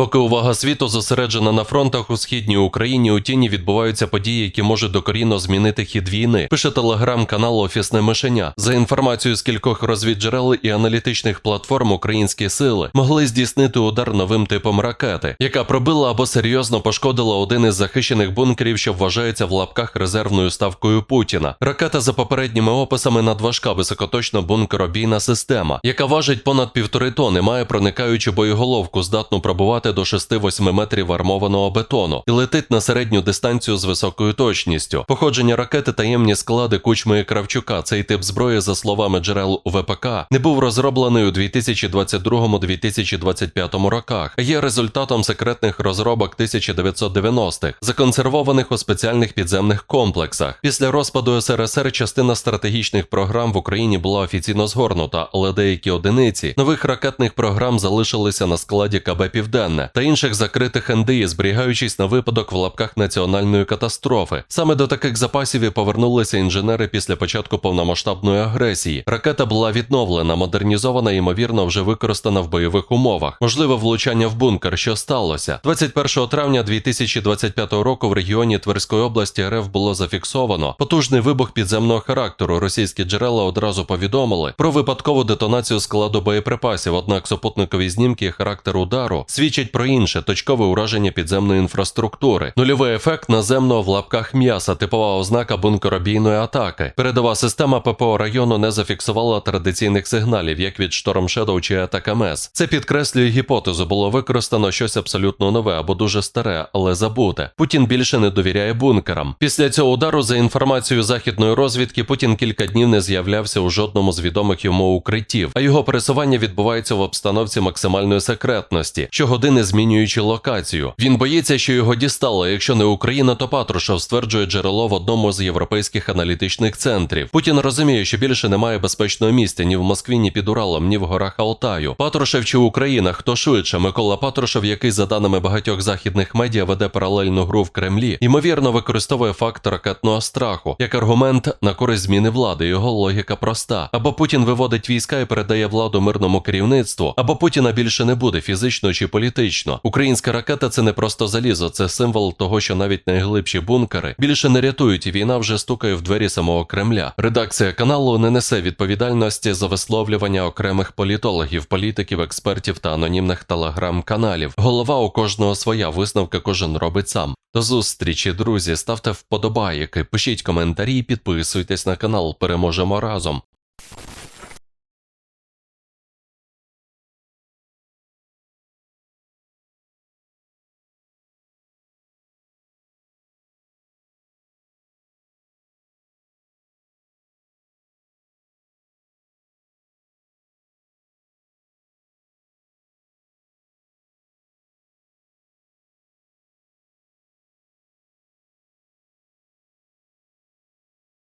Поки увага світу зосереджена на фронтах у східній Україні, у тіні відбуваються події, які можуть докорінно змінити хід війни. Пише телеграм-канал Офісне мишеня. За інформацією з кількох розвідджерел і аналітичних платформ, українські сили могли здійснити удар новим типом ракети, яка пробила або серйозно пошкодила один із захищених бункерів, що вважається в лапках резервною ставкою Путіна. Ракета за попередніми описами надважка високоточна бункеробійна система, яка важить понад півтори тони, має проникаючу боєголовку, здатну пробувати до 6-8 метрів армованого бетону і летить на середню дистанцію з високою точністю. Походження ракети таємні склади кучми і Кравчука. Цей тип зброї, за словами джерел ВПК, не був розроблений у 2022-2025 роках, є результатом секретних розробок 1990-х, законсервованих у спеціальних підземних комплексах. Після розпаду СРСР частина стратегічних програм в Україні була офіційно згорнута, але деякі одиниці нових ракетних програм залишилися на складі КБ Південне та інших закритих НДІ, зберігаючись на випадок в лапках національної катастрофи. Саме до таких запасів і повернулися інженери після початку повномасштабної агресії. Ракета була відновлена, модернізована ймовірно вже використана в бойових умовах. Можливе влучання в бункер, що сталося 21 травня 2025 року. В регіоні Тверської області РФ було зафіксовано потужний вибух підземного характеру. Російські джерела одразу повідомили про випадкову детонацію складу боєприпасів. Однак супутникові знімки і характер удару свідчать про інше точкове ураження підземної інфраструктури, нульовий ефект наземного в лапках м'яса, типова ознака бункеробійної атаки. Передова система ППО району не зафіксувала традиційних сигналів, як від Storm Shadow чи атак МС. Це підкреслює гіпотезу. Було використано щось абсолютно нове або дуже старе, але забуте. Путін більше не довіряє бункерам. Після цього удару, за інформацією західної розвідки, Путін кілька днів не з'являвся у жодному з відомих йому укриттів, а його пересування відбувається в обстановці максимальної секретності, щогодини змінюючи локацію. Він боїться, що його дістало. Якщо не Україна, то Патрушев стверджує джерело в одному з європейських аналітичних центрів. Путін розуміє, що більше немає безпечного місця ні в Москві, ні під Уралом, ні в горах Алтаю. Патрушев чи Україна, хто швидше? Микола Патрушев, який за даними багатьох західних медіа веде паралельну гру в Кремлі, ймовірно використовує факт ракетного страху як аргумент на користь зміни влади. Його логіка проста: або Путін виводить війська і передає владу мирному керівництву, або Путіна більше не буде фізично чи політично. Українська ракета це не просто залізо, це символ того, що навіть найглибші бункери більше не рятують, і війна вже стукає в двері самого Кремля. Редакція каналу не несе відповідальності за висловлювання окремих політологів, політиків, експертів та анонімних телеграм-каналів. Голова у кожного своя висновка кожен робить сам. До зустрічі, друзі. Ставте вподобайки, пишіть коментарі, підписуйтесь на канал. Переможемо разом.